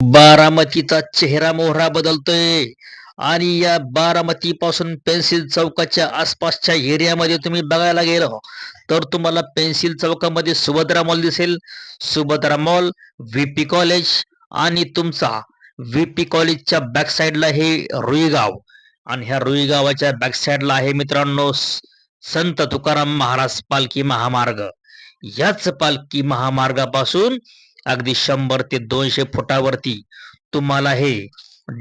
बारामतीचा चेहरा मोहरा बदलतोय. आणि या बारामती पासून पेन्सिल चौकाच्या आसपासच्या एरियामध्ये तुम्ही बघायला गेलो हो, तर तुम्हाला पेन्सिल चौकामध्ये सुभद्रा मॉल दिसेल. सुभद्रा मॉल व्हीपी कॉलेज आणि तुमचा व्हीपी कॉलेजच्या बॅक साईडला हे रुईगाव. आणि ह्या रुईगावाच्या बॅक साईडला आहे मित्रांनो संत तुकाराम महाराज पालखी महामार्ग. याच पालखी महामार्गापासून अगदी शंभर ते दोनशे फुटावरती तुम्हाला हे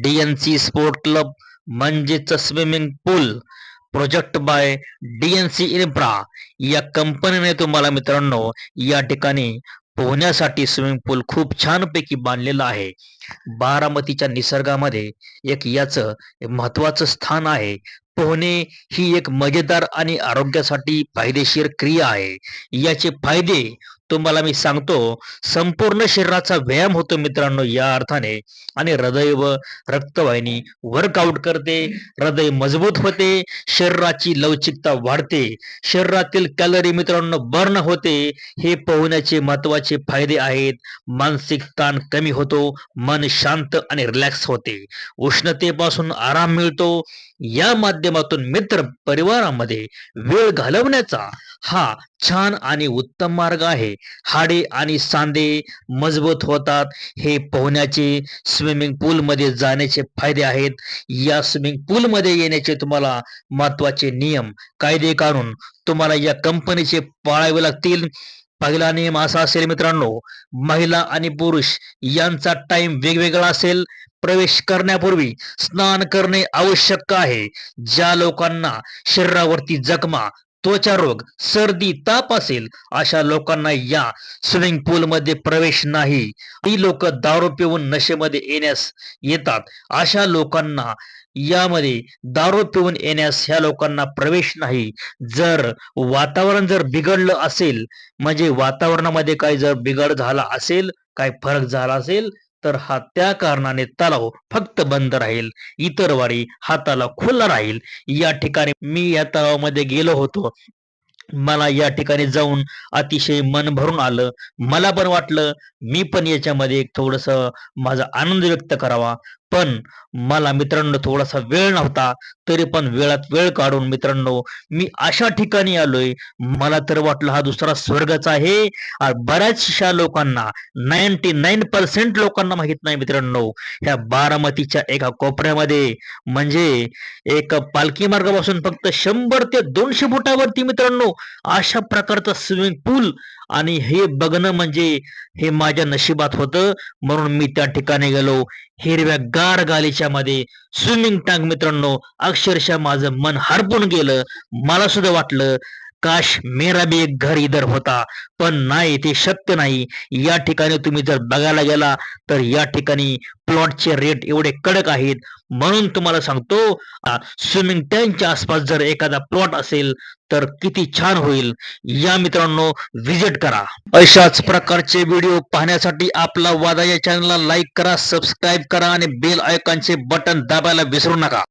डीएनसी स्पोर्ट क्लब म्हणजेच swimming pool project by DNC infra या कंपनीने तुम्हाला मित्रांनो या ठिकाणी पोहण्यासाठी स्विमिंग पूल खूप छानपैकी बांधलेला आहे. बारामतीच्या निसर्गामध्ये एक याचं महत्वाचं स्थान आहे. पोहणे ही एक मजेदार आणि आरोग्यासाठी फायदेशीर क्रिया आहे. याचे फायदे तुम्हाला मी सांगतो संपूर्ण शरीराचा व्यायाम होतो मित्रांनो या अर्थाने. आणि हृदय व रक्तवाहिनी वर्कआउट करते हृदय मजबूत होते शरीराची लवचिकता वाढते शरीरातील कॅलरी मित्रांनो बर्न होते हे पोहण्याचे महत्त्वाचे फायदे आहेत मानसिक ताण कमी होतो मन शांत आणि रिलॅक्स होते उष्णतेपासून आराम मिळतो या माध्यमातून मित्र परिवारामध्ये वेळ घालवण्याचा हा छान आणि उत्तम मार्ग आहे. हाडे आणि सांधे मजबूत होतात. हे पोहण्याचे स्विमिंग पूल मध्ये जाण्याचे फायदे आहेत. या स्विमिंग पूल मध्ये येण्याचे तुम्हाला महत्त्वाचे नियम कायदे काढून तुम्हाला या कंपनीचे पाळावे लागतील. पहिला नियम असा असेल मित्रांनो महिला आणि पुरुष यांचा टाइम वेगवेगळा असेल. प्रवेश करण्यापूर्वी स्नान करणे आवश्यक आहे. ज्या लोकांना शरीरावरती जखमा त्वचा रोग सर्दी ताप असेल अशा लोकांना या स्विमिंग पूल मध्ये प्रवेश नाही. ही लोक दारू पिऊन नशेमध्ये येण्यास येतात. अशा लोकांना यामध्ये दारू पिऊन येण्यास ह्या लोकांना प्रवेश नाही. जर वातावरण जर बिघडलं असेल म्हणजे वातावरणामध्ये काही जर बिघड झाला असेल काय फरक झाला असेल तर हा त्या कारणाने तलाव फक्त बंद राहील इतर वारी हा तलाव खुला राहील. या ठिकाणी मी या तलावामध्ये गेलो होतो. मला या ठिकाणी जाऊन अतिशय मन भरून आलं. मला पण वाटलं मी पण याच्यामध्ये एक थोडस माझा आनंद व्यक्त करावा. पण मला मित्रांनो थोडासा वेळ नव्हता तरी पण वेळात वेळ काढून मित्रांनो मी अशा ठिकाणी आलोय मला तर वाटलं हा दुसरा स्वर्गच आहे. बऱ्याचशा लोकांना नाईन्टी नाईन पर्सेंट लोकांना माहीत नाही मित्रांनो ह्या बारामतीच्या एका कोपऱ्यामध्ये. म्हणजे एक पालखी मार्गापासून फक्त शंभर ते दोनशे फुटावरती मित्रांनो अशा प्रकारचा स्विमिंग पूल आणि हे बघणं म्हणजे हे माझ्या नशिबात होतं म्हणून मी त्या ठिकाणी गेलो. हिरव्या गार गालीच्या मध्ये स्विमिंग टँक मित्रांनो अक्षरशः माझं मन हरपून गेलं. मला सुद्धा वाटलं काश मेरा भी एक घर इधर होता पण नाही ते शक्य नाही. या ठिकाणी तुम्ही जर बघायला गेला तर या ठिकाणी प्लॉटचे रेट एवढे कडक आहेत. म्हणून तुम्हाला सांगतो स्विमिंग टँकच्या आसपास जर एखादा प्लॉट असेल तर किती छान होईल. या मित्रांनो व्हिजिट करा. अशाच प्रकारचे व्हिडिओ पाहण्यासाठी आपला वादा या चॅनलला लाईक करा सबस्क्राईब करा आणि बेल आयकॉनचे बटन दाबायला विसरू नका.